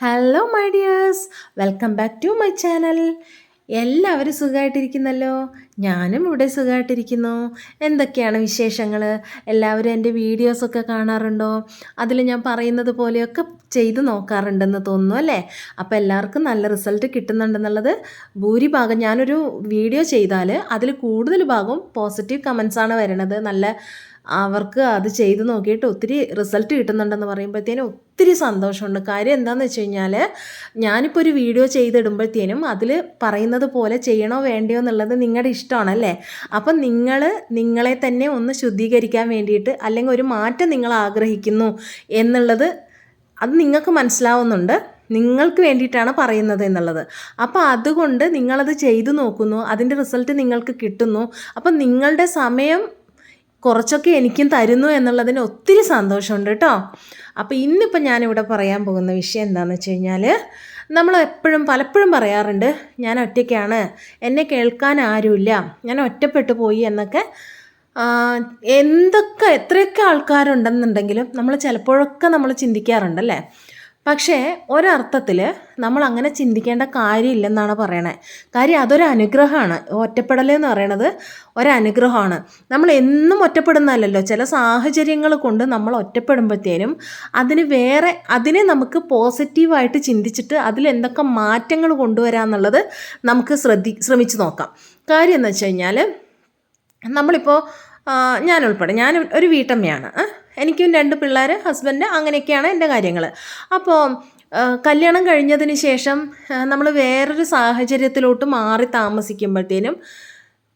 Hello my dears welcome back to my channel എല്ലാവരും സുഖമായിട്ടിരിക്കുന്നല്ലോ ഞാനും ഇവിടെ സുഖമായിട്ടിരിക്കുന്നു എന്തൊക്കെയാണ് വിശേഷങ്ങൾ എല്ലാവരും എന്റെ വീഡിയോസൊക്കെ കാണാറുണ്ടോ? അതിൽ ഞാൻ പറയുന്നത് പോലെയൊക്കെ ചെയ്ത് നോക്കാറുണ്ടെന്ന് തോന്നുന്നു അല്ലേ? അപ്പോൾ എല്ലാവർക്കും നല്ല റിസൾട്ട് കിട്ടുന്നുണ്ടെന്നുള്ളത് ഭൂരിഭാഗം ഞാനൊരു വീഡിയോ ചെയ്താൽ അതിൽ കൂടുതൽ ഭാഗവും പോസിറ്റീവ് കമൻസാണ് വരണത്. നല്ല അവർക്ക് അത് ചെയ്ത് നോക്കിയിട്ട് ഒത്തിരി റിസൾട്ട് കിട്ടുന്നുണ്ടെന്ന് പറയുമ്പോഴത്തേനും ഒത്തിരി സന്തോഷമുണ്ട്. കാര്യം എന്താണെന്ന് വെച്ച് കഴിഞ്ഞാൽ ഞാനിപ്പോൾ ഒരു വീഡിയോ ചെയ്തിടുമ്പോഴത്തേനും അതിൽ പറയുന്നത് പോലെ ചെയ്യണോ വേണ്ടയോ എന്നുള്ളത് നിങ്ങളുടെ ഇഷ്ടമാണല്ലേ? അപ്പം നിങ്ങൾ നിങ്ങളെ തന്നെ ഒന്ന് ശുദ്ധീകരിക്കാൻ വേണ്ടിയിട്ട് അല്ലെങ്കിൽ ഒരു മാറ്റം നിങ്ങൾ ആഗ്രഹിക്കുന്നു എന്നുള്ളത് അത് നിങ്ങൾക്ക് മനസ്സിലാവുന്നുണ്ട്. നിങ്ങൾക്ക് വേണ്ടിയിട്ടാണ് പറയുന്നത് എന്നുള്ളത്. അപ്പോൾ അതുകൊണ്ട് നിങ്ങളത് ചെയ്തു നോക്കുന്നു. അതിന്റെ റിസൾട്ട് നിങ്ങൾക്ക് കിട്ടുന്നു. അപ്പം നിങ്ങളുടെ സമയം കുറച്ചൊക്കെ എനിക്കും തരുന്നു എന്നുള്ളതിന് ഒത്തിരി സന്തോഷമുണ്ട് കേട്ടോ. അപ്പോൾ ഇന്നിപ്പോൾ ഞാനിവിടെ പറയാൻ പോകുന്ന വിഷയം എന്താണെന്ന് വെച്ച് കഴിഞ്ഞാൽ നമ്മൾ എപ്പോഴും പലപ്പോഴും പറയാറുണ്ട് ഞാൻ ഒറ്റയ്ക്കാണ് എന്നെ കേൾക്കാൻ ആരുമില്ല ഞാൻ ഒറ്റപ്പെട്ടു പോയി എന്നൊക്കെ. എന്തൊക്കെ എത്രയൊക്കെ ആൾക്കാരുണ്ടെന്നുണ്ടെങ്കിലും നമ്മൾ ചിലപ്പോഴൊക്കെ നമ്മൾ ചിന്തിക്കാറുണ്ടല്ലേ? പക്ഷേ ഒരർത്ഥത്തിൽ നമ്മൾ അങ്ങനെ ചിന്തിക്കേണ്ട കാര്യമില്ലെന്നാണ് പറയണത് കാര്യം അതൊരു അനുഗ്രഹമാണ്. ഒറ്റപ്പെടൽ എന്ന് പറയണത് ഒരനുഗ്രഹമാണ്. നമ്മൾ എന്നും ഒറ്റപ്പെടുന്നതല്ലല്ലോ. ചില സാഹചര്യങ്ങൾ കൊണ്ട് നമ്മൾ ഒറ്റപ്പെടുമ്പോഴത്തേനും അതിന് വേറെ അതിനെ നമുക്ക് പോസിറ്റീവായിട്ട് ചിന്തിച്ചിട്ട് അതിൽ എന്തൊക്കെ മാറ്റങ്ങൾ കൊണ്ടുവരാമെന്നുള്ളത് നമുക്ക് ശ്രദ്ധി ശ്രമിച്ചു നോക്കാം. കാര്യം എന്ന് വെച്ച് കഴിഞ്ഞാൽ നമ്മളിപ്പോൾ ഞാൻ ഉൾപ്പെടെ ഞാൻ ഒരു വീട്ടമ്മയാണ് എനിക്കും രണ്ട് പിള്ളേർ ഹസ്ബൻഡ് അങ്ങനെയൊക്കെയാണ് എന്റെ കാര്യങ്ങൾ അപ്പോൾ കല്യാണം കഴിഞ്ഞതിന് ശേഷം നമ്മൾ വേറൊരു സാഹചര്യത്തിലോട്ട് മാറി താമസിക്കുമ്പോഴത്തേനും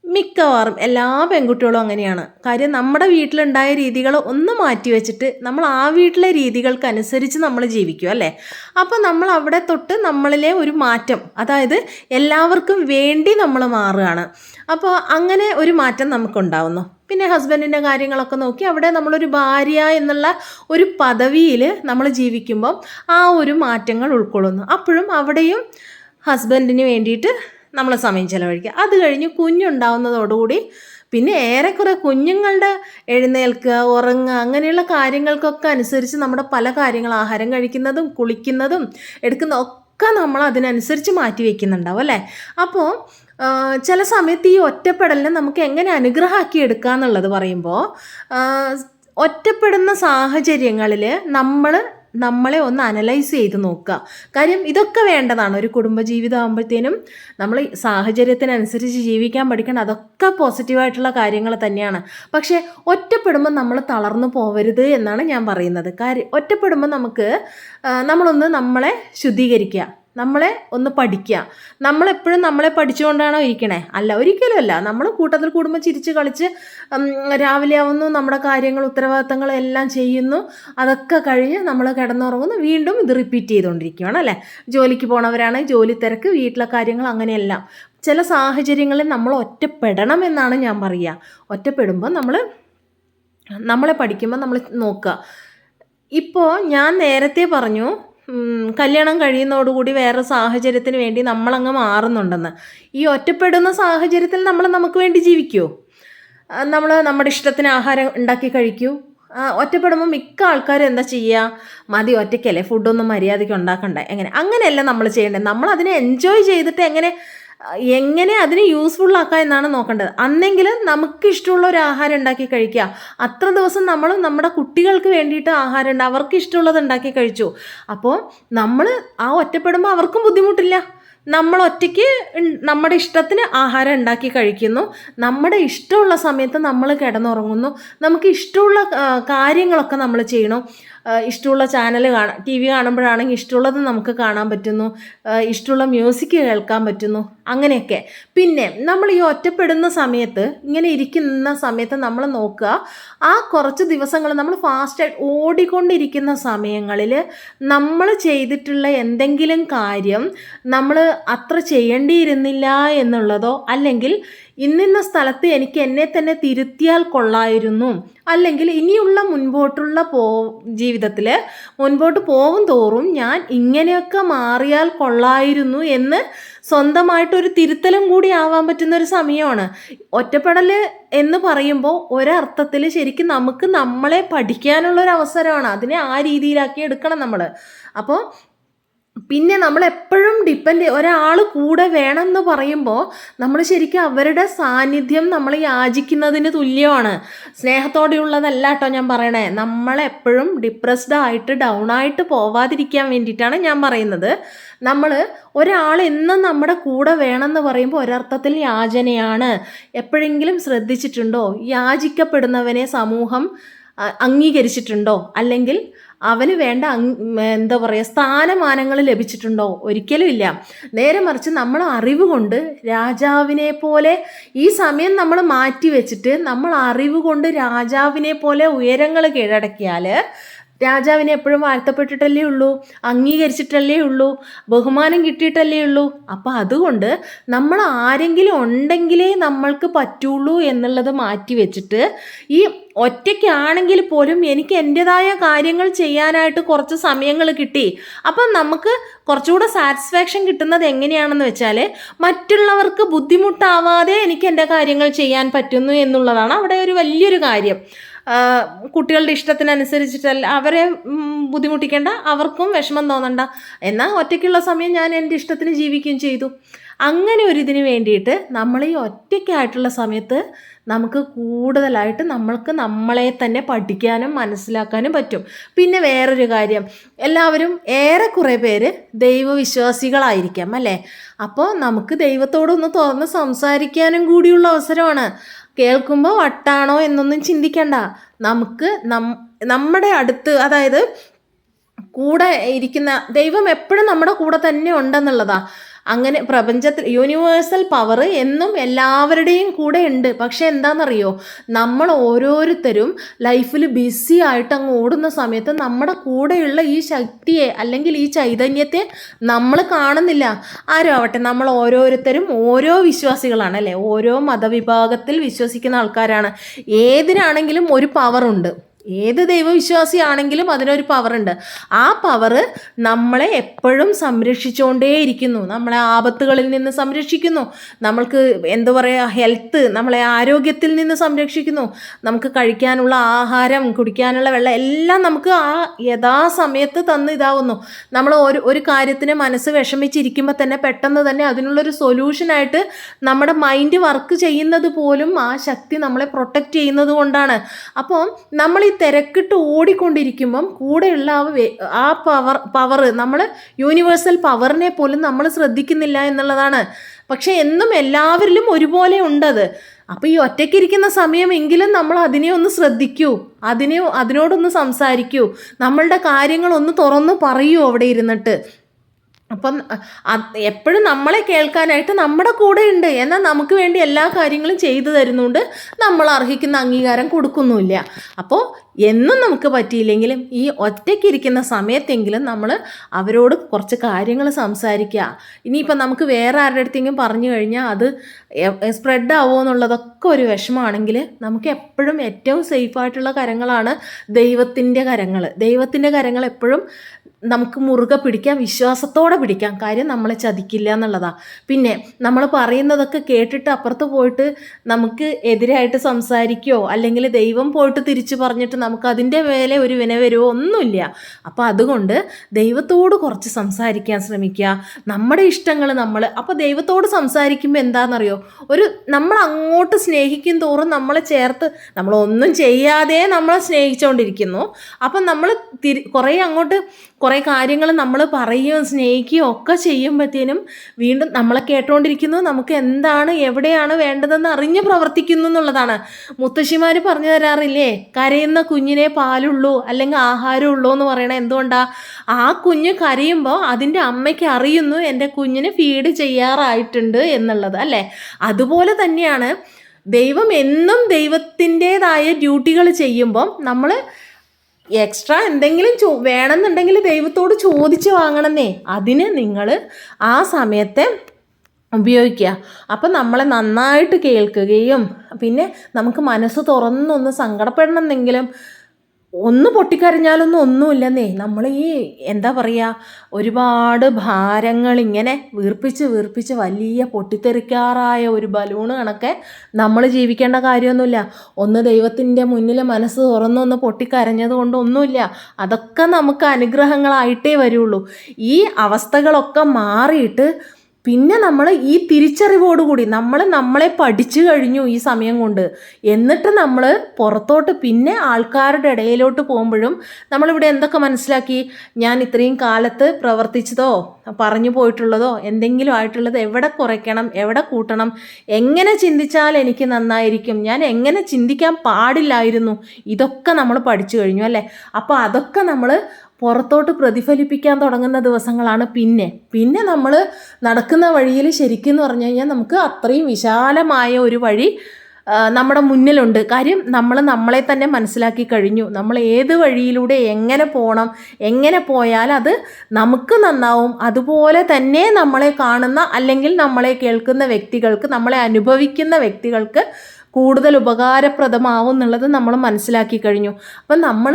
മിക്കവാറും എല്ലാ പെൺകുട്ടികളും അങ്ങനെയാണ്. കാര്യം നമ്മുടെ വീട്ടിലുണ്ടായ രീതികൾ ഒന്ന് മാറ്റി വെച്ചിട്ട് നമ്മൾ ആ വീട്ടിലെ രീതികൾക്കനുസരിച്ച് നമ്മൾ ജീവിക്കും അല്ലേ? അപ്പോൾ നമ്മൾ അവിടെ തൊട്ട് നമ്മളിലെ ഒരു മാറ്റം അതായത് എല്ലാവർക്കും വേണ്ടി നമ്മൾ മാറുകയാണ്. അപ്പോൾ അങ്ങനെ ഒരു മാറ്റം നമുക്കുണ്ടാവുന്നു. പിന്നെ ഹസ്ബൻഡിന്റെ കാര്യങ്ങളൊക്കെ നോക്കി അവിടെ നമ്മളൊരു ഭാര്യ എന്നുള്ള ഒരു പദവിയിൽ നമ്മൾ ജീവിക്കുമ്പം ആ ഒരു മാറ്റങ്ങൾ ഉൾക്കൊള്ളുന്നു. അപ്പോഴും അവിടെയും ഹസ്ബൻഡിന് വേണ്ടിയിട്ട് നമ്മൾ സമയം ചിലവഴിക്കുക. അത് കഴിഞ്ഞ് കുഞ്ഞുണ്ടാവുന്നതോടുകൂടി പിന്നെ ഏറെക്കുറെ കുഞ്ഞുങ്ങളുടെ എഴുന്നേൽക്കുക ഉറങ്ങുക അങ്ങനെയുള്ള കാര്യങ്ങൾക്കൊക്കെ അനുസരിച്ച് നമ്മുടെ പല കാര്യങ്ങൾ ആഹാരം കഴിക്കുന്നതും കുളിക്കുന്നതും എടുക്കുന്ന ഒക്കെ നമ്മൾ അതിനനുസരിച്ച് മാറ്റി വയ്ക്കുന്നുണ്ടാവും അല്ലേ? അപ്പോൾ ചില സമയത്ത് ഈ ഒറ്റപ്പെടലിനെ നമുക്ക് എങ്ങനെ അനുഗ്രഹമാക്കി എടുക്കുക എന്നുള്ളത് പറയുമ്പോൾ ഒറ്റപ്പെടുന്ന സാഹചര്യങ്ങളിൽ നമ്മൾ നമ്മളെ ഒന്ന് അനലൈസ് ചെയ്ത് നോക്കുക. കാര്യം ഇതൊക്കെ വേണ്ടതാണ്. ഒരു കുടുംബജീവിതം ആകുമ്പോഴത്തേനും നമ്മൾ സാഹചര്യത്തിനനുസരിച്ച് ജീവിക്കാൻ പഠിക്കണം. അതൊക്കെ പോസിറ്റീവായിട്ടുള്ള കാര്യങ്ങൾ തന്നെയാണ്. പക്ഷേ ഒറ്റപ്പെടുമ്പോൾ നമ്മൾ തളർന്നു പോവരുത് എന്നാണ് ഞാൻ പറയുന്നത്. കാര്യം ഒറ്റപ്പെടുമ്പോൾ നമുക്ക് നമ്മളൊന്ന് നമ്മളെ ശുദ്ധീകരിക്കുക. നമ്മളെ ഒന്ന് പഠിക്കുക നമ്മളെപ്പോഴും നമ്മളെ പഠിച്ചുകൊണ്ടാണോ ഇരിക്കണേ? അല്ല ഒരിക്കലും അല്ല. നമ്മൾ കൂട്ടത്തിൽ കൂടുമ്പോൾ ചിരിച്ച് കളിച്ച് രാവിലെ ആവുന്നു നമ്മുടെ കാര്യങ്ങൾ ഉത്തരവാദിത്തങ്ങൾ എല്ലാം ചെയ്യുന്നു. അതൊക്കെ കഴിഞ്ഞ് നമ്മൾ കിടന്നുറങ്ങുന്നു. വീണ്ടും ഇത് റിപ്പീറ്റ് ചെയ്തുകൊണ്ടിരിക്കുകയാണ് അല്ലേ? ജോലിക്ക് പോണവരാണ് ജോലി തിരക്ക് വീട്ടിലെ കാര്യങ്ങൾ അങ്ങനെയെല്ലാം. ചില സാഹചര്യങ്ങളിൽ നമ്മൾ ഒറ്റപ്പെടണം എന്നാണ് ഞാൻ പറയുക. ഒറ്റപ്പെടുമ്പോൾ നമ്മൾ നമ്മളെ പഠിക്കുമ്പോൾ നമ്മൾ നോക്കുക. ഇപ്പോൾ ഞാൻ നേരത്തെ പറഞ്ഞു കല്യാണം കഴിയുന്നതോടുകൂടി വേറെ സാഹചര്യത്തിന് വേണ്ടി നമ്മളങ്ങ് മാറുന്നുണ്ടെന്ന്. ഈ ഒറ്റപ്പെടുന്ന സാഹചര്യത്തിൽ നമ്മൾ നമുക്ക് വേണ്ടി ജീവിക്കുമോ നമ്മൾ നമ്മുടെ ഇഷ്ടത്തിന് ആഹാരം ഉണ്ടാക്കി കഴിക്കൂ. ഒറ്റപ്പെടുമ്പോൾ മിക്ക ആൾക്കാരും എന്താ ചെയ്യുക? മതി ഒറ്റയ്ക്കല്ലേ? ഫുഡൊന്നും മര്യാദയ്ക്ക് ഉണ്ടാക്കണ്ടേ. എങ്ങനെ? അങ്ങനെയല്ല നമ്മൾ ചെയ്യേണ്ടത്. നമ്മൾ അതിനെ എൻജോയ് ചെയ്തിട്ട് എങ്ങനെ എങ്ങനെ അതിനെ യൂസ്ഫുൾ ആക്കാം എന്നാണ് നോക്കേണ്ടത്. അന്നെങ്കിലും നമുക്ക് ഇഷ്ടമുള്ള ഒരു ആഹാരം ഉണ്ടാക്കി കഴിക്കുക. അത്ര ദിവസം നമ്മൾ നമ്മുടെ കുട്ടികൾക്ക് വേണ്ടിയിട്ട് ആഹാരം ഉണ്ട്. അവർക്ക് ഇഷ്ടമുള്ളത് ഉണ്ടാക്കി കഴിച്ചു. അപ്പോൾ നമ്മൾ ആ ഒറ്റപ്പെടുമ്പോൾ അവർക്കും ബുദ്ധിമുട്ടില്ല. നമ്മൾ ഒറ്റയ്ക്ക് നമ്മുടെ ഇഷ്ടത്തിന് ആഹാരം ഉണ്ടാക്കി കഴിക്കുന്നു. നമ്മുടെ ഇഷ്ടമുള്ള സമയത്ത് നമ്മൾ കിടന്നുറങ്ങുന്നു. നമുക്ക് ഇഷ്ടമുള്ള കാര്യങ്ങളൊക്കെ നമ്മൾ ചെയ്യണം. ഇഷ്ടമുള്ള ചാനൽ കാണാം ടി വി കാണുമ്പോഴാണെങ്കിൽ ഇഷ്ടമുള്ളത് നമുക്ക് കാണാൻ പറ്റുന്നു. ഇഷ്ടമുള്ള മ്യൂസിക് കേൾക്കാൻ പറ്റുന്നു. അങ്ങനെയൊക്കെ. പിന്നെ നമ്മൾ ഈ ഒറ്റപ്പെടുന്ന സമയത്ത് ഇങ്ങനെ ഇരിക്കുന്ന സമയത്ത് നമ്മൾ നോക്കുക. ആ കുറച്ച് ദിവസങ്ങൾ നമ്മൾ ഫാസ്റ്റായിട്ട് ഓടിക്കൊണ്ടിരിക്കുന്ന സമയങ്ങളിൽ നമ്മൾ ചെയ്തിട്ടുള്ള എന്തെങ്കിലും കാര്യം നമ്മൾ അത്ര ചെയ്യേണ്ടിയിരുന്നില്ല എന്നുള്ളതോ അല്ലെങ്കിൽ ഇന്നിന്ന സ്ഥലത്ത് എനിക്ക് എന്നെ തന്നെ തിരുത്തിയാൽ കൊള്ളായിരുന്നു. അല്ലെങ്കിൽ ഇനിയുള്ള മുൻപോട്ടുള്ള പോ ജീവിതത്തിൽ മുൻപോട്ട് പോകും തോറും ഞാൻ ഇങ്ങനെയൊക്കെ മാറിയാൽ കൊള്ളായിരുന്നു എന്ന് സ്വന്തമായിട്ടൊരു തിരുത്തലും കൂടി ആവാൻ പറ്റുന്ന ഒരു സമയമാണ്. ഒറ്റപ്പെടൽ എന്ന് പറയുമ്പോൾ ഒരർത്ഥത്തിൽ ശരിക്കും നമുക്ക് നമ്മളെ പഠിക്കാനുള്ള ഒരു അവസരമാണ് അതിനെ ആ രീതിയിലാക്കി എടുക്കണം നമ്മൾ അപ്പോൾ പിന്നെ നമ്മൾ എപ്പോഴും ഡിപ്പെൻഡ് ഒരാൾ കൂടെ വേണം എന്ന് പറയുമ്പോൾ നമ്മൾ ശരിക്കും അവരുടെ സാന്നിധ്യം നമ്മൾ യാചിക്കുന്നതിന് തുല്യമാണ്. സ്നേഹത്തോടെയുള്ളതല്ല കേട്ടോ ഞാൻ പറയണേ. നമ്മളെപ്പോഴും ഡിപ്രസ്ഡ് ആയിട്ട് ഡൗൺ ആയിട്ട് പോവാതിരിക്കാൻ വേണ്ടിയിട്ടാണ് ഞാൻ പറയുന്നത്. നമ്മൾ ഒരാൾ എന്നും നമ്മുടെ കൂടെ വേണമെന്ന് പറയുമ്പോൾ ഒരർത്ഥത്തിൽ യാചനയാണ്. എപ്പോഴെങ്കിലും ശ്രദ്ധിച്ചിട്ടുണ്ടോ? യാചിക്കപ്പെടുന്നവനെ സമൂഹം അംഗീകരിച്ചിട്ടുണ്ടോ? അല്ലെങ്കിൽ അവന് വേണ്ട എന്താ പറയുക സ്ഥാനമാനങ്ങൾ ലഭിച്ചിട്ടുണ്ടോ? ഒരിക്കലും ഇല്ല. നേരെ മറിച്ച് നമ്മൾ അറിവ് കൊണ്ട് രാജാവിനെ പോലെ ഈ സമയം നമ്മൾ മാറ്റി വെച്ചിട്ട് നമ്മൾ അറിവ് കൊണ്ട് രാജാവിനെ പോലെ ഉയരങ്ങൾ കീഴടക്കിയാൽ രാജാവിനെ എപ്പോഴും വാഴ്ത്തപ്പെട്ടിട്ടല്ലേ ഉള്ളൂ അംഗീകരിച്ചിട്ടല്ലേ ഉള്ളൂ ബഹുമാനം കിട്ടിയിട്ടല്ലേ ഉള്ളൂ. അപ്പം അതുകൊണ്ട് നമ്മൾ ആരെങ്കിലും ഉണ്ടെങ്കിലേ നമ്മൾക്ക് പറ്റുള്ളൂ എന്നുള്ളത് മാറ്റി വെച്ചിട്ട് ഈ ഒറ്റയ്ക്കാണെങ്കിൽ പോലും എനിക്ക് എന്റെതായ കാര്യങ്ങൾ ചെയ്യാനായിട്ട് കുറച്ച് സമയങ്ങൾ കിട്ടി. അപ്പം നമുക്ക് കുറച്ചുകൂടെ സാറ്റിസ്ഫാക്ഷൻ കിട്ടുന്നത് എങ്ങനെയാണെന്ന് വെച്ചാൽ മറ്റുള്ളവർക്ക് ബുദ്ധിമുട്ടാവാതെ എനിക്ക് എന്റെ കാര്യങ്ങൾ ചെയ്യാൻ പറ്റുന്നു എന്നുള്ളതാണ് അവിടെ ഒരു വലിയൊരു കാര്യം. കുട്ടികളുടെ ഇഷ്ടത്തിനനുസരിച്ചിട്ടല്ല അവരെ ബുദ്ധിമുട്ടിക്കേണ്ട അവർക്കും വിഷമം തോന്നണ്ട. എന്നാൽ ഒറ്റയ്ക്കുള്ള സമയം ഞാൻ എന്റെ ഇഷ്ടത്തിന് ജീവിക്കുകയും ചെയ്തു. അങ്ങനെ ഒരു ഇതിന് വേണ്ടിയിട്ട് നമ്മൾ ഈ ഒറ്റയ്ക്കായിട്ടുള്ള സമയത്ത് നമുക്ക് കൂടുതലായിട്ട് നമ്മൾക്ക് നമ്മളെ തന്നെ പഠിക്കാനും മനസ്സിലാക്കാനും പറ്റും. പിന്നെ വേറൊരു കാര്യം എല്ലാവരും ഏറെ ഏറെക്കുറെ പേര് ദൈവവിശ്വാസികളായിരിക്കാം അല്ലേ? അപ്പോൾ നമുക്ക് ദൈവത്തോടൊന്ന് തുറന്ന് സംസാരിക്കാനും കൂടിയുള്ള അവസരമാണ്. കേൾക്കുമ്പോൾ വട്ടാണോ എന്നൊന്നും ചിന്തിക്കണ്ട. നമുക്ക് നമ്മുടെ അടുത്ത് അതായത് കൂടെ ഇരിക്കുന്ന ദൈവം എപ്പോഴും നമ്മുടെ കൂടെ തന്നെ ഉണ്ടെന്നുള്ളതാ. അങ്ങനെ പ്രപഞ്ചത്തിൽ യൂണിവേഴ്സൽ പവർ എന്നും എല്ലാവരുടെയും കൂടെ ഉണ്ട്. പക്ഷെ എന്താണെന്നറിയോ? നമ്മൾ ഓരോരുത്തരും ലൈഫിൽ ബിസി ആയിട്ട് അങ്ങ് ഓടുന്ന സമയത്ത് നമ്മുടെ കൂടെയുള്ള ഈ ശക്തിയെ അല്ലെങ്കിൽ ഈ ചൈതന്യത്തെ നമ്മൾ കാണുന്നില്ല. ആരും ആവട്ടെ നമ്മൾ ഓരോരുത്തരും ഓരോ വിശ്വാസികളാണ് അല്ലേ? ഓരോ മതവിഭാഗത്തിൽ വിശ്വസിക്കുന്ന ആൾക്കാരാണ്. ഏതിനാണെങ്കിലും ഒരു പവറുണ്ട് ഏത് ദൈവവിശ്വാസിയാണെങ്കിലും അതിനൊരു പവറുണ്ട്. ആ പവറ് നമ്മളെ എപ്പോഴും സംരക്ഷിച്ചുകൊണ്ടേയിരിക്കുന്നു. നമ്മളെ ആപത്തുകളിൽ നിന്ന് സംരക്ഷിക്കുന്നു. നമ്മൾക്ക് എന്താ പറയുക ഹെൽത്ത് നമ്മളെ ആരോഗ്യത്തിൽ നിന്ന് സംരക്ഷിക്കുന്നു. നമുക്ക് കഴിക്കാനുള്ള ആഹാരം കുടിക്കാനുള്ള വെള്ളം എല്ലാം നമുക്ക് ആ യഥാസമയത്ത് തന്ന് ഇതാവുന്നു. നമ്മൾ ഒരു ഒരു കാര്യത്തിന് മനസ്സ് വിഷമിച്ചിരിക്കുമ്പോൾ തന്നെ പെട്ടെന്ന് തന്നെ അതിനുള്ളൊരു സൊല്യൂഷനായിട്ട് നമ്മുടെ മൈൻഡ് വർക്ക് ചെയ്യുന്നത് പോലും ആ ശക്തി നമ്മളെ പ്രൊട്ടക്റ്റ് ചെയ്യുന്നത് കൊണ്ടാണ്. അപ്പോൾ നമ്മൾ ഈ തിരക്കിട്ട് ഓടിക്കൊണ്ടിരിക്കുമ്പം കൂടെയുള്ള ആ ആ പവർ പവർ നമ്മൾ യൂണിവേഴ്സൽ പവറിനെ പോലും നമ്മൾ ശ്രദ്ധിക്കുന്നില്ല എന്നുള്ളതാണ്. പക്ഷേ എന്നും എല്ലാവരിലും ഒരുപോലെ ഉണ്ടത്. അപ്പോൾ ഈ ഒറ്റയ്ക്കിരിക്കുന്ന സമയമെങ്കിലും നമ്മൾ അതിനെ ഒന്ന് ശ്രദ്ധിക്കൂ. അതിനെ അതിനോടൊന്ന് സംസാരിക്കൂ. നമ്മളുടെ കാര്യങ്ങളൊന്ന് തുറന്ന് പറയൂ അവിടെ ഇരുന്നിട്ട്. അപ്പം എപ്പോഴും നമ്മളെ കേൾക്കാനായിട്ട് നമ്മുടെ കൂടെ ഉണ്ട്. എന്നാൽ നമുക്ക് വേണ്ടി എല്ലാ കാര്യങ്ങളും ചെയ്തു തരുന്നുണ്ട്. നമ്മൾ അർഹിക്കുന്ന അംഗീകാരം കൊടുക്കുന്നുമില്ല. അപ്പോൾ എന്നും നമുക്ക് പറ്റിയില്ലെങ്കിലും ഈ ഒറ്റയ്ക്കിരിക്കുന്ന സമയത്തെങ്കിലും നമ്മൾ അവരോട് കുറച്ച് കാര്യങ്ങൾ സംസാരിക്കുക. ഇനിയിപ്പോൾ നമുക്ക് വേറെ ആരുടെ അടുത്തെങ്കിലും പറഞ്ഞു കഴിഞ്ഞാൽ അത് സ്പ്രെഡ് ആവുമോ എന്നുള്ളതൊക്കെ ഒരു വിഷമമാണെങ്കിൽ നമുക്ക് എപ്പോഴും ഏറ്റവും സേഫായിട്ടുള്ള കരങ്ങളാണ് ദൈവത്തിന്റെ കരങ്ങൾ. ദൈവത്തിന്റെ കരങ്ങൾ എപ്പോഴും നമുക്ക് മുറുകെ പിടിക്കാം വിശ്വാസത്തോടെ പിടിക്കാം. കാര്യം നമ്മളെ ചതിക്കില്ല എന്നുള്ളതാണ് പിന്നെ നമ്മൾ പറയുന്നതൊക്കെ കേട്ടിട്ട് അപ്പുറത്ത് പോയിട്ട് നമുക്ക് എതിരായിട്ട് സംസാരിക്കുകയോ അല്ലെങ്കിൽ ദൈവം പോയിട്ട് തിരിച്ചു പറഞ്ഞിട്ട് നമുക്ക് അതിന്റെ മേലെ ഒരു വിന വരുമോ ഒന്നുമില്ല. അപ്പോൾ അതുകൊണ്ട് ദൈവത്തോട് കുറച്ച് സംസാരിക്കാൻ ശ്രമിക്കുക നമ്മുടെ ഇഷ്ടങ്ങൾ നമ്മൾ അപ്പോൾ ദൈവത്തോട് സംസാരിക്കുമ്പോൾ എന്താണെന്നറിയോ ഒരു നമ്മൾ അങ്ങോട്ട് സ്നേഹിക്കും തോറും നമ്മളെ ചേർത്ത് നമ്മളൊന്നും ചെയ്യാതെ നമ്മളെ സ്നേഹിച്ചുകൊണ്ടിരിക്കുന്നു അപ്പം നമ്മൾ തിരി കുറേ അങ്ങോട്ട് കുറേ കാര്യങ്ങൾ നമ്മൾ പറയുകയും സ്നേഹിക്കുകയും ഒക്കെ ചെയ്യുമ്പോഴത്തേനും വീണ്ടും നമ്മളെ കേട്ടുകൊണ്ടിരിക്കുന്നു നമുക്ക് എന്താണ് എവിടെയാണ് വേണ്ടതെന്ന് അറിഞ്ഞ് പ്രവർത്തിക്കുന്നു എന്നുള്ളതാണ്. മുത്തശ്ശിമാർ പറഞ്ഞു തരാറില്ലേ കരയുന്ന കുഞ്ഞിനെ പാലുള്ളൂ അല്ലെങ്കിൽ ആഹാരം ഉള്ളൂ എന്ന് പറയണത് എന്തുകൊണ്ടാണ് ആ കുഞ്ഞ് കരയുമ്പോൾ അതിന്റെ അമ്മയ്ക്ക് അറിയുന്നു എന്റെ കുഞ്ഞിന് ഫീഡ് ചെയ്യാറായിട്ടുണ്ട് എന്നുള്ളത് അല്ലേ? അതുപോലെ തന്നെയാണ് ദൈവം എന്നും ദൈവത്തിന്റെതായ ഡ്യൂട്ടികൾ ചെയ്യുമ്പം നമ്മൾ എക്സ്ട്രാ എന്തെങ്കിലും ചോ വേണമെന്നുണ്ടെങ്കിൽ ദൈവത്തോട് ചോദിച്ച് വാങ്ങണമെന്നേ അതിന് നിങ്ങൾ ആ സമയത്തെ ഉപയോഗിക്കുക. അപ്പം നമ്മളെ നന്നായിട്ട് കേൾക്കുകയും പിന്നെ നമുക്ക് മനസ്സ് തുറന്നൊന്ന് സങ്കടപ്പെടണമെന്നെങ്കിലും ഒന്ന് പൊട്ടിക്കരഞ്ഞാലൊന്നും ഒന്നുമില്ലെന്നേ. നമ്മൾ ഈ എന്താ പറയുക ഒരുപാട് ഭാരങ്ങൾ ഇങ്ങനെ വീർപ്പിച്ച് വീർപ്പിച്ച് വലിയ പൊട്ടിത്തെറിക്കാറായ ഒരു ബലൂണ് കണക്കെ നമ്മൾ ജീവിക്കേണ്ട കാര്യമൊന്നുമില്ല. ഒന്ന് ദൈവത്തിന്റെ മുന്നിൽ മനസ്സ് തുറന്നൊന്ന് പൊട്ടിക്കരഞ്ഞത് കൊണ്ടൊന്നുമില്ല. അതൊക്കെ നമുക്ക് അനുഗ്രഹങ്ങളായിട്ടേ വരുള്ളൂ. ഈ അവസ്ഥകളൊക്കെ മാറിയിട്ട് പിന്നെ നമ്മൾ ഈ തിരിച്ചറിവോട് കൂടി നമ്മൾ നമ്മളെ പഠിച്ചു കഴിഞ്ഞു ഈ സമയം കൊണ്ട്. എന്നിട്ട് നമ്മൾ പുറത്തോട്ട് പിന്നെ ആൾക്കാരുടെ ഇടയിലോട്ട് പോകുമ്പോഴും നമ്മളിവിടെ എന്തൊക്കെ മനസ്സിലാക്കി? ഞാൻ ഇത്രയും കാലത്ത് പ്രവർത്തിച്ചതോ പറഞ്ഞു പോയിട്ടുള്ളതോ എന്തെങ്കിലും ആയിട്ടുള്ളത് എവിടെ കുറയ്ക്കണം എവിടെ കൂട്ടണം എങ്ങനെ ചിന്തിച്ചാൽ എനിക്ക് നന്നായിരിക്കും ഞാൻ എങ്ങനെ ചിന്തിക്കാൻ പാടില്ലായിരുന്നു ഇതൊക്കെ നമ്മൾ പഠിച്ചു കഴിഞ്ഞു അല്ലേ? അപ്പോൾ അതൊക്കെ നമ്മൾ പുറത്തോട്ട് പ്രതിഫലിപ്പിക്കാൻ തുടങ്ങുന്ന ദിവസങ്ങളാണ് പിന്നെ. പിന്നെ നമ്മൾ നടക്കുന്ന വഴിയിൽ ശരിക്കും എന്ന് പറഞ്ഞു കഴിഞ്ഞാൽ നമുക്ക് അത്രയും വിശാലമായ ഒരു വഴി നമ്മുടെ മുന്നിലുണ്ട്. കാര്യം നമ്മൾ നമ്മളെ തന്നെ മനസ്സിലാക്കി കഴിഞ്ഞു. നമ്മൾ ഏത് വഴിയിലൂടെ എങ്ങനെ പോകണം എങ്ങനെ പോയാൽ അത് നമുക്ക് നന്നാവും. അതുപോലെ തന്നെ നമ്മളെ കാണുന്ന അല്ലെങ്കിൽ നമ്മളെ കേൾക്കുന്ന വ്യക്തികൾക്ക് നമ്മളെ അനുഭവിക്കുന്ന വ്യക്തികൾക്ക് കൂടുതൽ ഉപകാരപ്രദമാവും എന്നുള്ളത് നമ്മൾ മനസ്സിലാക്കി കഴിഞ്ഞു. അപ്പം നമ്മൾ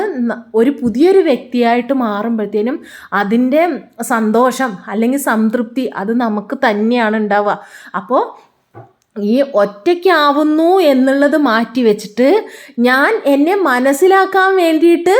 ഒരു പുതിയൊരു വ്യക്തിയായിട്ട് മാറുമ്പോഴത്തേനും അതിന്റെ സന്തോഷം അല്ലെങ്കിൽ സംതൃപ്തി അത് നമുക്ക് തന്നെയാണ് ഉണ്ടാവുക. അപ്പോൾ ഈ ഒറ്റയ്ക്കാവുന്നു എന്നുള്ളത് മാറ്റി വെച്ചിട്ട് ഞാൻ എന്നെ മനസ്സിലാക്കാൻ വേണ്ടിയിട്ട്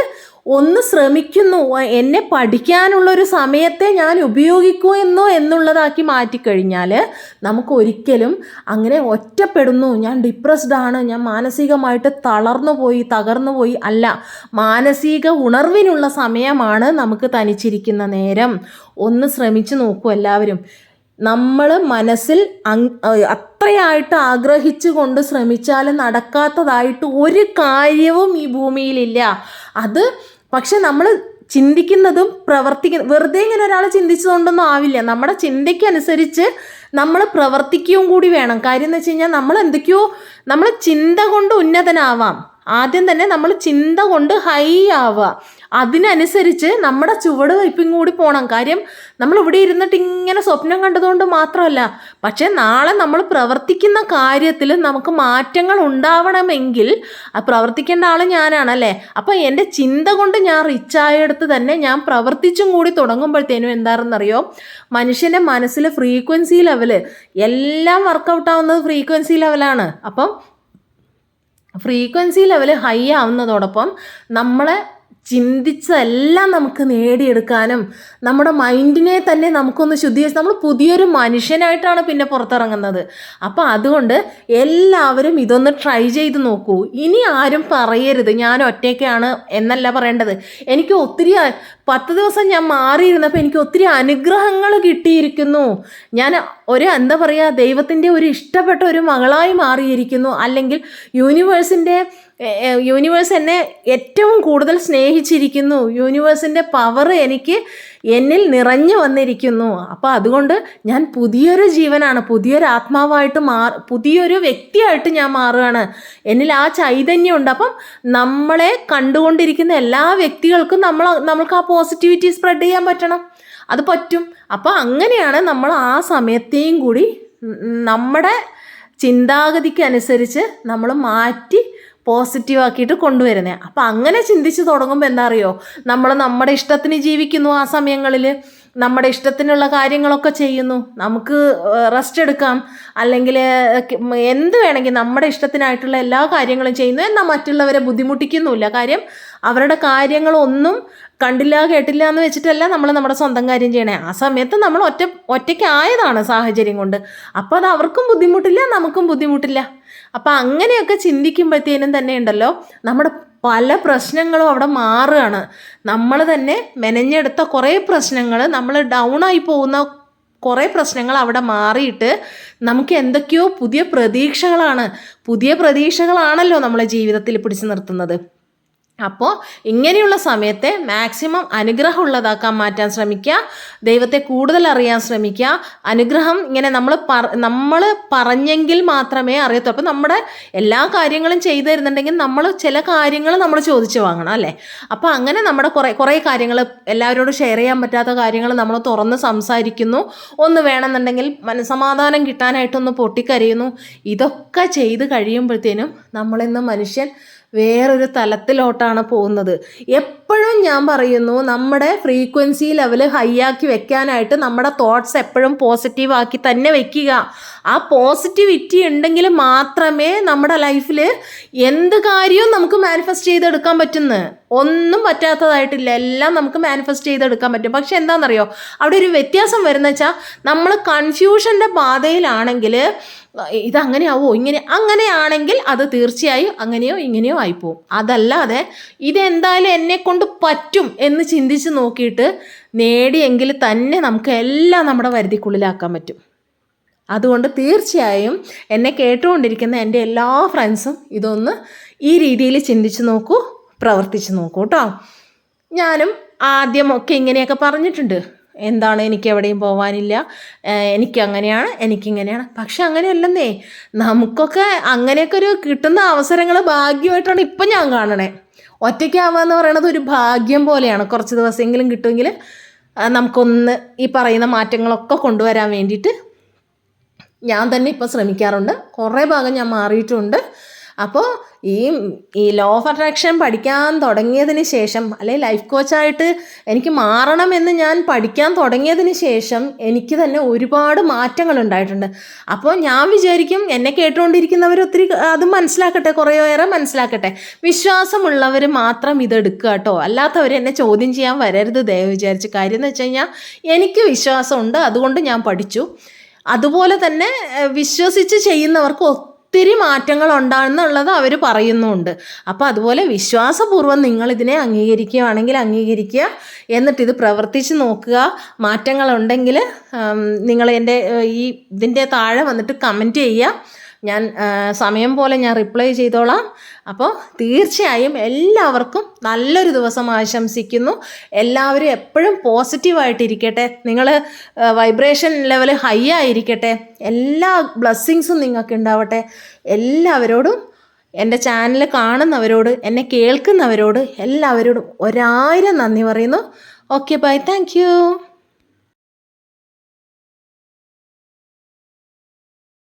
ഒന്ന് ശ്രമിക്കുന്നു. എന്നെ പഠിക്കാനുള്ളൊരു സമയത്തെ ഞാൻ ഉപയോഗിക്കുമെന്നോ എന്നുള്ളതാക്കി മാറ്റിക്കഴിഞ്ഞാൽ നമുക്ക് ഒരിക്കലും അങ്ങനെ ഒറ്റപ്പെടുന്നു. ഞാൻ ഡിപ്രസ്ഡ് ആണ്. ഞാൻ മാനസികമായിട്ട് തളർന്നു പോയി തകർന്നു പോയി അല്ല. മാനസിക ഉണർവിനുള്ള സമയമാണ് നമുക്ക് തനിച്ചിരിക്കുന്ന നേരം. ഒന്ന് ശ്രമിച്ചു നോക്കൂ എല്ലാവരും. നമ്മൾ മനസ്സിൽ അത്രയായിട്ട് ആഗ്രഹിച്ചു കൊണ്ട് ശ്രമിച്ചാൽ നടക്കാത്തതായിട്ട് ഒരു കാര്യവും ഈ ഭൂമിയിലില്ല. അത് പക്ഷെ നമ്മൾ ചിന്തിക്കുന്നതും പ്രവർത്തിക്കുന്ന വെറുതെ ഇങ്ങനെ ഒരാൾ ചിന്തിച്ചതുകൊണ്ടൊന്നും ആവില്ല. നമ്മുടെ ചിന്തയ്ക്കനുസരിച്ച് നമ്മൾ പ്രവർത്തിക്കുകയും കൂടി വേണം. കാര്യം എന്ന് വെച്ച് കഴിഞ്ഞാൽ നമ്മൾ എന്തൊക്കെയോ നമ്മൾ ചിന്ത കൊണ്ട് ഉന്നതനാവാം. ആദ്യം തന്നെ നമ്മൾ ചിന്ത കൊണ്ട് ഹൈ ആവുക. അതിനനുസരിച്ച് നമ്മുടെ ചുവട് വയ്പ്പും കൂടി പോകണം കാര്യം നമ്മൾ ഇവിടെ ഇരുന്നിട്ട് ഇങ്ങനെ സ്വപ്നം കണ്ടതുകൊണ്ട് മാത്രമല്ല പക്ഷേ നാളെ നമ്മൾ പ്രവർത്തിക്കുന്ന കാര്യത്തിൽ നമുക്ക് മാറ്റങ്ങൾ ഉണ്ടാവണമെങ്കിൽ പ്രവർത്തിക്കേണ്ട ആൾ ഞാനാണല്ലേ അപ്പോൾ എന്റെ ചിന്ത കൊണ്ട് ഞാൻ റിച്ചായെടുത്ത് തന്നെ ഞാൻ പ്രവർത്തിച്ചും കൂടി തുടങ്ങുമ്പോഴത്തേനും എന്താണെന്നറിയോ? മനുഷ്യന്റെ മനസ്സിലെ ഫ്രീക്വൻസി ലെവൽ എല്ലാം വർക്കൗട്ട് ആവുന്നത് ഫ്രീക്വൻസി ലെവലാണ് അപ്പം ഫ്രീക്വൻസി ലെവൽ ഹൈ ആവുന്നതോടൊപ്പം നമ്മളെ ചിന്തിച്ചതെല്ലാം നമുക്ക് നേടിയെടുക്കാനും നമ്മുടെ മൈൻഡിനെ തന്നെ നമുക്കൊന്ന് ശുദ്ധീകരിച്ച് നമ്മൾ പുതിയൊരു മനുഷ്യനായിട്ടാണ് പിന്നെ പുറത്തിറങ്ങുന്നത്. അപ്പോൾ അതുകൊണ്ട് എല്ലാവരും ഇതൊന്ന് ട്രൈ ചെയ്ത് നോക്കൂ. ഇനി ആരും പറയരുത് ഞാൻ ഒറ്റയ്ക്കാണ് എന്നല്ല പറയേണ്ടത്. എനിക്ക് ഒത്തിരി പത്ത് ദിവസം ഞാൻ മാറിയിരുന്നപ്പോൾ എനിക്ക് ഒത്തിരി അനുഗ്രഹങ്ങൾ കിട്ടിയിരിക്കുന്നു. ഞാൻ ഒരു എന്താ പറയുക ദൈവത്തിന്റെ ഒരു ഇഷ്ടപ്പെട്ട ഒരു മകളായി മാറിയിരിക്കുന്നു. അല്ലെങ്കിൽ യൂണിവേഴ്സിന്റെ യൂണിവേഴ്സ് എന്നെ ഏറ്റവും കൂടുതൽ സ്നേഹിച്ചിരിക്കുന്നു. യൂണിവേഴ്സിന്റെ പവർ എനിക്ക് എന്നിൽ നിറഞ്ഞു വന്നിരിക്കുന്നു. അപ്പോൾ അതുകൊണ്ട് ഞാൻ പുതിയൊരു ജീവനാണ്. പുതിയൊരു ആത്മാവായിട്ട് മാ പുതിയൊരു വ്യക്തിയായിട്ട് ഞാൻ മാറുകയാണ്. എന്നിൽ ആ ചൈതന്യമുണ്ട്. അപ്പം നമ്മളെ കണ്ടുകൊണ്ടിരിക്കുന്ന എല്ലാ വ്യക്തികൾക്കും നമ്മൾ നമ്മൾക്ക് ആ പോസിറ്റിവിറ്റി സ്പ്രെഡ് ചെയ്യാൻ പറ്റണം. അത് പറ്റും. അപ്പോൾ അങ്ങനെയാണ് നമ്മൾ ആ സമയത്തെയും കൂടി നമ്മുടെ ചിന്താഗതിക്കനുസരിച്ച് നമ്മൾ മാറ്റി പോസിറ്റീവ് ആക്കിയിട്ട് കൊണ്ടുവരുന്നത് അപ്പം അങ്ങനെ ചിന്തിച്ച് തുടങ്ങുമ്പോൾ എന്താ അറിയോ നമ്മൾ നമ്മുടെ ഇഷ്ടത്തിന് ജീവിക്കുന്നു ആ സമയങ്ങളിൽ നമ്മുടെ ഇഷ്ടത്തിനുള്ള കാര്യങ്ങളൊക്കെ ചെയ്യുന്നു. നമുക്ക് റെസ്റ്റ് എടുക്കാം. അല്ലെങ്കിൽ എന്ത് വേണമെങ്കിൽ നമ്മുടെ ഇഷ്ടത്തിനായിട്ടുള്ള എല്ലാ കാര്യങ്ങളും ചെയ്യുന്നു. എന്നാൽ മറ്റുള്ളവരെ ബുദ്ധിമുട്ടിക്കുന്നുമില്ല. കാര്യം അവരുടെ കാര്യങ്ങളൊന്നും കണ്ടില്ല കേട്ടില്ല എന്ന് വെച്ചിട്ടല്ല നമ്മൾ നമ്മുടെ സ്വന്തം കാര്യം ചെയ്യണേ. ആ സമയത്ത് നമ്മൾ ഒറ്റ ഒറ്റയ്ക്കായതാണ് സാഹചര്യം കൊണ്ട്. അപ്പോൾ അത് അവർക്കും ബുദ്ധിമുട്ടില്ല നമുക്കും ബുദ്ധിമുട്ടില്ല. അപ്പം അങ്ങനെയൊക്കെ ചിന്തിക്കുമ്പോഴത്തേനും തന്നെ ഉണ്ടല്ലോ നമ്മുടെ പല പ്രശ്നങ്ങളും അവിടെ മാറുകയാണ്. നമ്മൾ തന്നെ മെനഞ്ഞെടുത്ത കുറേ പ്രശ്നങ്ങൾ നമ്മൾ ഡൗൺ ആയി പോകുന്ന കുറേ പ്രശ്നങ്ങൾ അവിടെ മാറിയിട്ട് നമുക്ക് എന്തൊക്കെയോ പുതിയ പ്രതീക്ഷകളാണ്. പുതിയ പ്രതീക്ഷകളാണല്ലോ നമ്മളെ ജീവിതത്തിൽ പിടിച്ചു നിർത്തുന്നത്. അപ്പോൾ ഇങ്ങനെയുള്ള സമയത്തെ മാക്സിമം അനുഗ്രഹം ഉള്ളതാക്കാൻ മാറ്റാൻ ശ്രമിക്കുക ദൈവത്തെ കൂടുതൽ അറിയാൻ ശ്രമിക്കുക. അനുഗ്രഹം ഇങ്ങനെ നമ്മൾ പറ നമ്മൾ പറഞ്ഞെങ്കിൽ മാത്രമേ അറിയത്തുള്ളൂ. അപ്പോൾ നമ്മുടെ എല്ലാ കാര്യങ്ങളും ചെയ്തു തരുന്നുണ്ടെങ്കിൽ നമ്മൾ ചില കാര്യങ്ങൾ നമ്മൾ ചോദിച്ചു വാങ്ങണം അല്ലേ? അപ്പോൾ അങ്ങനെ നമ്മുടെ കുറേ കുറേ കാര്യങ്ങൾ എല്ലാവരോടും ഷെയർ ചെയ്യാൻ പറ്റാത്ത കാര്യങ്ങൾ നമ്മൾ തുറന്ന് സംസാരിക്കുന്നു. ഒന്ന് വേണമെന്നുണ്ടെങ്കിൽ മനസമാധാനം കിട്ടാനായിട്ടൊന്ന് പൊട്ടിക്കരയുന്നു. ഇതൊക്കെ ചെയ്ത് കഴിയുമ്പോഴത്തേനും നമ്മളിന്ന് മനുഷ്യൻ വേറൊരു തലത്തിലോട്ടാണ് പോകുന്നത്. എപ്പോഴും ഞാൻ പറയുന്നു നമ്മുടെ ഫ്രീക്വൻസി ലെവൽ ഹൈ ആക്കി വെക്കാനായിട്ട് നമ്മുടെ തോട്ട്സ് എപ്പോഴും പോസിറ്റീവ് ആക്കി തന്നെ വെക്കുക. ആ പോസിറ്റിവിറ്റി ഉണ്ടെങ്കിൽ മാത്രമേ നമ്മുടെ ലൈഫിൽ എന്ത് കാര്യവും നമുക്ക് മാനിഫെസ്റ്റ് ചെയ്തെടുക്കാൻ പറ്റുന്നു. ഒന്നും പറ്റാത്തതായിട്ടില്ല. എല്ലാം നമുക്ക് മാനിഫെസ്റ്റ് ചെയ്തെടുക്കാൻ പറ്റും. പക്ഷെ എന്താണെന്നറിയോ? അവിടെ ഒരു വ്യത്യാസം വരുന്ന വെച്ചാൽ നമ്മൾ കൺഫ്യൂഷന്റെ പാതയിലാണെങ്കിൽ ഇതങ്ങനെയാവോ? ഇങ്ങനെ അങ്ങനെയാണെങ്കിൽ അത് തീർച്ചയായും അങ്ങനെയോ ഇങ്ങനെയോ ആയിപ്പോവും. അതല്ലാതെ ഇതെന്തായാലും എന്നെ കൊണ്ട് പറ്റും എന്ന് ചിന്തിച്ച് നോക്കിയിട്ട് നേടിയെങ്കിൽ തന്നെ നമുക്ക് എല്ലാം നമ്മുടെ വരുതിക്കുള്ളിലാക്കാൻ പറ്റും. അതുകൊണ്ട് തീർച്ചയായും എന്നെ കേട്ടുകൊണ്ടിരിക്കുന്ന എന്റെ എല്ലാ ഫ്രണ്ട്സും ഇതൊന്ന് ഈ രീതിയിൽ ചിന്തിച്ച് നോക്കൂ പ്രവർത്തിച്ച് നോക്കൂ കേട്ടോ. ഞാനും ആദ്യമൊക്കെ ഇങ്ങനെയൊക്കെ പറഞ്ഞിട്ടുണ്ട്. എന്താണ് എനിക്ക് എവിടെയും പോവാനില്ല. എനിക്ക് അങ്ങനെയാണ് എനിക്കിങ്ങനെയാണ്. പക്ഷെ അങ്ങനെയല്ലെന്നേ നമുക്കൊക്കെ അങ്ങനെയൊക്കെ ഒരു കിട്ടുന്ന അവസരങ്ങൾ ഭാഗ്യമായിട്ടാണ് ഇപ്പം ഞാൻ കാണണേ. ഒറ്റയ്ക്കാവുക എന്ന് ഒരു ഭാഗ്യം പോലെയാണ്. കുറച്ച് ദിവസമെങ്കിലും കിട്ടുമെങ്കിൽ നമുക്കൊന്ന് ഈ പറയുന്ന മാറ്റങ്ങളൊക്കെ കൊണ്ടുവരാൻ വേണ്ടിയിട്ട് ഞാൻ തന്നെ ഇപ്പോൾ ശ്രമിക്കാറുണ്ട്. കുറേ ഭാഗം ഞാൻ മാറിയിട്ടുണ്ട്. അപ്പോൾ ഈ ഈ ലോ ഓഫ് അട്രാക്ഷൻ പഠിക്കാൻ തുടങ്ങിയതിന് ശേഷം അല്ലെ ലൈഫ് കോച്ചായിട്ട് എനിക്ക് മാറണമെന്ന് ഞാൻ പഠിക്കാൻ തുടങ്ങിയതിന് ശേഷം എനിക്ക് തന്നെ ഒരുപാട് മാറ്റങ്ങൾ ഉണ്ടായിട്ടുണ്ട്. അപ്പോൾ ഞാൻ വിചാരിക്കും എന്നെ കേട്ടുകൊണ്ടിരിക്കുന്നവർ ഒത്തിരി അത് മനസ്സിലാക്കട്ടെ കുറേയേറെ മനസ്സിലാക്കട്ടെ. വിശ്വാസമുള്ളവർ മാത്രം ഇതെടുക്കുക കേട്ടോ. അല്ലാത്തവർ എന്നെ ചോദ്യം ചെയ്യാൻ വരരുത് ദയവ് വിചാരിച്ച് കാര്യം എന്ന് വെച്ച് കഴിഞ്ഞാൽ എനിക്ക് വിശ്വാസമുണ്ട് അതുകൊണ്ട് ഞാൻ പഠിച്ചു. അതുപോലെ തന്നെ വിശ്വസിച്ച് ചെയ്യുന്നവർക്ക് ഒത്തിരി മാറ്റങ്ങൾ ഉണ്ടാകുന്നുള്ളത് അവർ പറയുന്നുണ്ട്. അപ്പോൾ അതുപോലെ വിശ്വാസപൂർവം നിങ്ങൾ ഇതിനെ അംഗീകരിക്കുകയാണെങ്കിൽ അംഗീകരിക്കുക. എന്നിട്ട് ഇത് പ്രവർത്തിച്ച് നോക്കുക. മാറ്റങ്ങളുണ്ടെങ്കിൽ നിങ്ങൾ എന്റെ ഈ ഇതിന്റെ താഴെ വന്നിട്ട് കമന്റ് ചെയ്യുക. ഞാൻ സമയം പോലെ ഞാൻ റിപ്ലൈ ചെയ്തോളാം. അപ്പോൾ തീർച്ചയായും എല്ലാവർക്കും നല്ലൊരു ദിവസം ആശംസിക്കുന്നു. എല്ലാവരും എപ്പോഴും പോസിറ്റീവായിട്ടിരിക്കട്ടെ നിങ്ങൾ വൈബ്രേഷൻ ലെവൽ ഹൈ ആയിരിക്കട്ടെ. എല്ലാ ബ്ലെസ്സിങ്സും നിങ്ങൾക്ക് ഉണ്ടാവട്ടെ. എല്ലാവരോടും എന്റെ ചാനൽ കാണുന്നവരോട് എന്നെ കേൾക്കുന്നവരോട് എല്ലാവരോടും ഒരായിരം നന്ദി പറയുന്നു. Okay bye thank